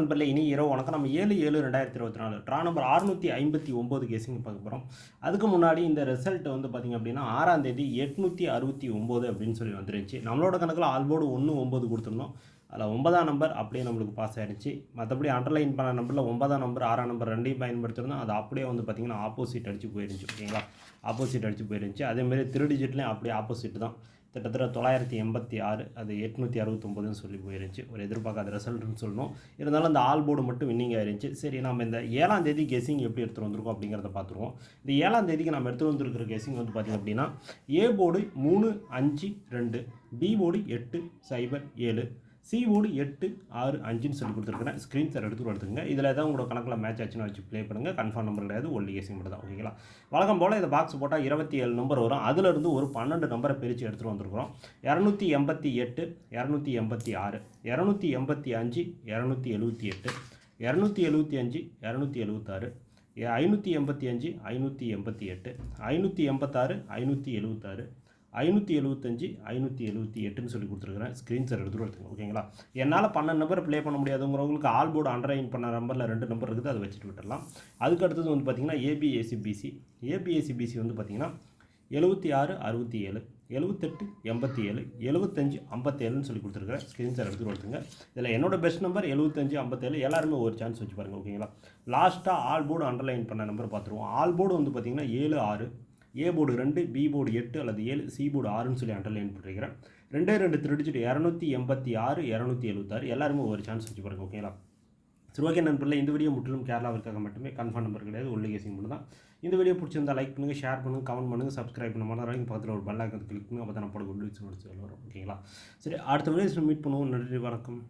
நண்பர்களே இனி இரவு வணக்கம். நம்ம ஏழு ஏழு ரெண்டாயிரத்தி இருபத்தி நாலு ட்ரா நம்பர் அறுநூற்றி ஐம்பத்தி ஒம்பது கேஸிங் பார்க்க போகிறோம் அதுக்கு முன்னாடி இந்த ரிசல்ட் வந்து பார்த்திங்க அப்படின்னா ஆறாம் தேதி எட்நூற்றி அறுபத்தி ஒம்பது அப்படின்னு சொல்லி வந்துருந்துச்சு. நம்மளோட கணக்கில் ஆல்போர்டு ஒன்று ஒம்பது கொடுத்துருந்தோம். அதில் ஒன்பதாம் நம்பர் அப்படியே நம்மளுக்கு பாஸ் ஆகிடுச்சு மற்றபடி அண்டர்லைன் பண்ண நம்பரில் ஒன்பதாம் நம்பர் ஆறாம் நம்பர் ரெண்டையும் பயன்படுத்திருந்தோம். அது அப்படியே வந்து பார்த்திங்கன்னா ஆப்போசிட் அடிச்சு போயிருந்துச்சு. ஓகேங்களா? ஆப்போசிட் அடிச்சு போயிருந்துச்சு. அதேமாதிரி திரு டிஜிட்லேயும் அப்படியே ஆப்போசிட் தான். கிட்டத்தட்ட தொள்ளாயிரத்தி எண்பத்தி ஆறு அது எட்நூற்றி அறுபத்தொம்போதுன்னு சொல்லி போயிருந்துச்சு. ஒரு எதிர்பார்க்காத ரிசல்ட்னு சொல்லணும். இருந்தாலும் அந்த ஆல் போர்டு மட்டும் வின்னிங் ஆயிருந்துச்சு. சரி நம்ம இந்த ஏழாம் தேதி கெஸிங் எப்படி எடுத்துகிட்டு வந்திருக்கோம் அப்படிங்கிறத பார்த்துருவோம். இந்த ஏழாம் தேதிக்கு நம்ம எடுத்துகிட்டு வந்திருக்கிற கெஸிங் வந்து பார்த்திங்க அப்படின்னா ஏ போர்டு மூணு அஞ்சு ரெண்டு பி போர்டு எட்டு சைபர் ஏழு சி எட்டு ஆறு அஞ்சுன்னு சொல்லி கொடுத்துருக்குறேன் ஸ்க்ரீன் சார் எடுத்து எடுத்துக்கங்க இதில் ஏதாவது உங்களோட கணக்கில் மேட்ச் ஆச்சுன்னு வச்சு ப்ளே பண்ணுங்கள் கன்ஃபார்ம் நம்பர் கிடையாது ஒல்லி கேசிங் மட்டும் தான் ஓகேங்களா வழக்கம் போல் இந்த பாக்ஸ் போட்டால் இருபத்தி ஏழு நம்பர் வரும் அதிலிருந்து ஒரு பன்னெண்டு நம்பரை பிரித்து எடுத்துகிட்டு வந்திருக்கிறோம். இரநூத்தி எண்பத்தி எட்டு இரநூத்தி எண்பத்தி ஆறு இரநூத்தி எண்பத்தி அஞ்சு இரநூத்தி எழுபத்தி எட்டு இரநூத்தி எழுபத்தி அஞ்சு இரநூத்தி எழுபத்தாறு ஐநூற்றி எண்பத்தி அஞ்சு ஐநூற்றி எண்பத்தி எட்டு ஐநூற்றி எண்பத்தாறு ஐநூற்றி எழுபத்தாறு ஐநூற்றி எழுபத்தஞ்சி ஐநூற்றி எழுபத்தி எட்டுன்னு சொல்லி கொடுத்துருக்குறேன். ஸ்க்ரீன் சார் எடுத்துகிட்டு எடுத்துங்க ஓகேங்களா? என்னால் பன்னெண்டு நம்பர் ப்ளே பண்ண முடியாதுங்கிறவங்களுக்கு ஆல் போர்டு அண்டர்லைன் பண்ண நம்பரில் ரெண்டு நம்பர் இருக்குது அதை வச்சுட்டு விட்டுடலாம். அதுக்கு அடுத்தது வந்து பார்த்திங்கன்னா ஏபிஏசிபிசி ஏபிஏசிபிசி வந்து பார்த்திங்கன்னா எழுபத்தி ஆறு அறுபத்தி ஏழு எழுபத்தெட்டு எண்பத்தி ஏழு எழுபத்தஞ்சு ஐம்பத்தேழுன்னு சொல்லி கொடுத்துருக்குறேன். ஸ்க்ரீன் சார் எடுத்துகிட்டு கொடுத்துங்க இதில் என்னோட பெஸ்ட் நம்பர் எழுபத்தஞ்சு ஐம்பத்தேழு எல்லாருமே ஒரு சான்ஸ் வச்சு பாருங்கள் ஓகேங்களா? லாஸ்ட்டாக ஆல் போர்டு அண்டர்லைன் பண்ண நம்பர் பார்த்துருவோம் ஆல் போர்டு வந்து பார்த்திங்கன்னா ஏழு ஆறு ஏ போர்டு ரெண்டு பி போர்டு எட்டு அல்லது ஏழு சி போர்டு ஆறுன்னு சொல்லி அண்டர்லைன் பண்ணிருக்கிறேன் ரெண்டே ரெண்டு திருடிச்சுட்டு இரநூத்தி எண்பத்தி ஆறு இரநூத்தி எழுபத்தாறு எல்லாருமே ஒரு சான்ஸ் வச்சு பாருங்க ஓகேங்களா சரி ஓகே நண்பர்களே இந்த வீடியோ முற்றிலும் கேரளாவிற்காக மட்டுமே கன்ஃபார்ம் நம்பர் கிடையாது உள்ளே கேசிங் மட்டும் தான் இந்த வீடியோ பிடிச்சிருந்தா லைக் பண்ணுங்கள் ஷேர் பண்ணுங்கள் கமெண்ட் பண்ணுங்கள் சப்ஸ்கிரைப் பண்ண மாதிரி பக்கத்தில் ஒரு பெல் ஐக்கன் கிளிக் பண்ணுங்கள் அப்போ தான் நான் போட குட் வரும் ஓகேங்களா சரி அடுத்த வீடியோஸில் மீட் பண்ணுவோம். நன்றி வணக்கம்.